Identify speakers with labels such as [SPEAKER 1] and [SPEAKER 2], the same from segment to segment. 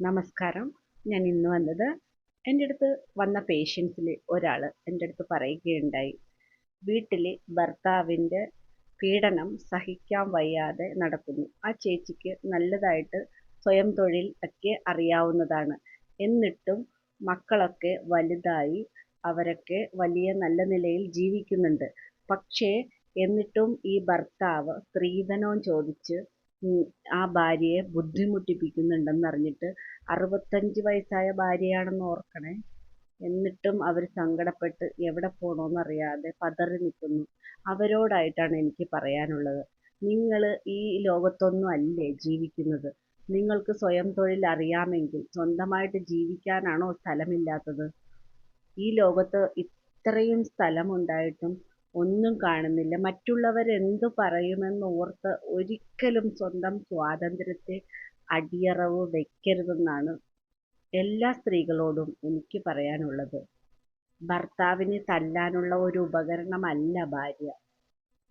[SPEAKER 1] നമസ്കാരം. ഞാൻ ഇന്ന് വന്നത് എന്റെ അടുത്ത് വന്ന പേഷ്യൻസിൽ ഒരാൾ എന്റെ അടുത്ത് പറയുകയുണ്ടായി. വീട്ടിൽ ഭർത്താവിന്റെ പീഡനം സഹിക്കാൻ വയ്യാതെ നടക്കുന്നു. ആ ചേച്ചിക്ക് നല്ലതായിട്ട് സ്വയം തൊഴിൽ ഒക്കെ അറിയാവുന്നതാണ്. എന്നിട്ടും മക്കളൊക്കെ വലുതായി അവരൊക്കെ വലിയ നല്ല നിലയിൽ ജീവിക്കുന്നുണ്ട്. പക്ഷേ എന്നിട്ടും ഈ ഭർത്താവ് സ്ത്രീധനവും ചോദിച്ച് ആ ഭാര്യയെ ബുദ്ധിമുട്ടിപ്പിക്കുന്നുണ്ടെന്നറിഞ്ഞിട്ട് അറുപത്തഞ്ച് വയസ്സായ ഭാര്യയാണെന്ന് ഓർക്കണേ. എന്നിട്ടും അവർ സങ്കടപ്പെട്ട് എവിടെ പോകണമെന്നറിയാതെ പതറി നിൽക്കുന്നു. അവരോടായിട്ടാണ് എനിക്ക് പറയാനുള്ളത്. നിങ്ങൾ ഈ ലോകത്തൊന്നും അല്ലേ ജീവിക്കുന്നത്? നിങ്ങൾക്ക് സ്വയം തൊഴിൽ അറിയാമെങ്കിൽ സ്വന്തമായിട്ട് ജീവിക്കാനാണോ സ്ഥലമില്ലാത്തത്? ഈ ലോകത്ത് ഇത്രയും സ്ഥലമുണ്ടായിട്ടും ഒന്നും കാണുന്നില്ല. മറ്റുള്ളവർ എന്ത് പറയുമെന്ന് ഓർത്ത് ഒരിക്കലും സ്വന്തം സ്വാതന്ത്ര്യത്തെ അടിയറവ് വയ്ക്കരുതെന്നാണ് എല്ലാ സ്ത്രീകളോടും എനിക്ക് പറയാനുള്ളത്. ഭർത്താവിനെ തല്ലാനുള്ള ഒരു ഉപകരണമല്ല ഭാര്യ.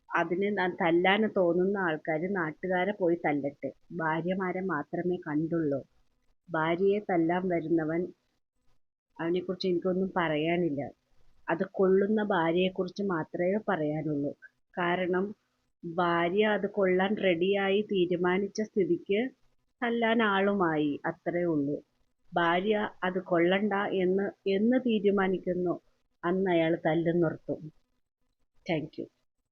[SPEAKER 1] അതിന് തല്ലാൻ തോന്നുന്ന ആൾക്കാർ നാട്ടുകാരെ പോയി തല്ലട്ടെ. ഭാര്യമാരെ മാത്രമേ കണ്ടുള്ളൂ. ഭാര്യയെ തല്ലാൻ വരുന്നവൻ അവനെക്കുറിച്ച് എനിക്കൊന്നും പറയാനില്ല. അത് കൊള്ളുന്ന ഭാര്യയെക്കുറിച്ച് മാത്രമേ പറയാനുള്ളൂ. കാരണം ഭാര്യ അത് കൊള്ളാൻ റെഡിയായി തീരുമാനിച്ച സ്ഥിതിക്ക് തല്ലാൻ ആളുമായി അത്രേ ഉള്ളൂ. ഭാര്യ അത് കൊള്ളണ്ട എന്ന് എന്ന് തീരുമാനിക്കുന്നു അന്ന് അയാൾ തല്ലും നിർത്തും താങ്ക് യു